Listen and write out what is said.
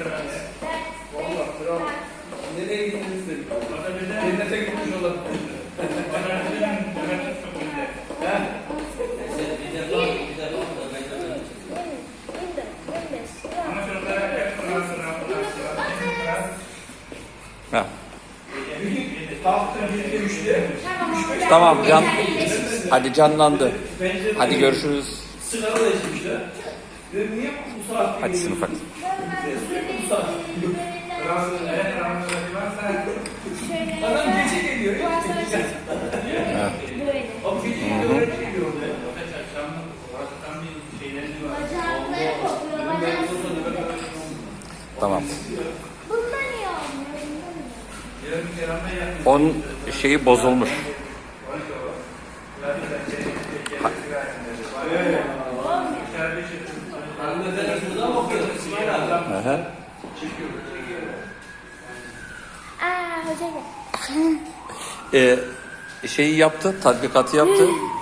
Valla kral. Nereye gittiniz dedik. Cennete gitmiş. He? Ha. Tamam can. Hadi canlandı. Hadi görüşürüz. Sigara da içmişler. Dedim niye bu saatte Hadi sınıfa. Bu saat. Adam gece geliyor. Abi gece geliyor. Tamam. Onun şeyi bozulmuş. Hanımefendi İsmail abi. Hı hı. Aa hoca gel. Ee, şeyi yaptı, tatbikatı yaptı.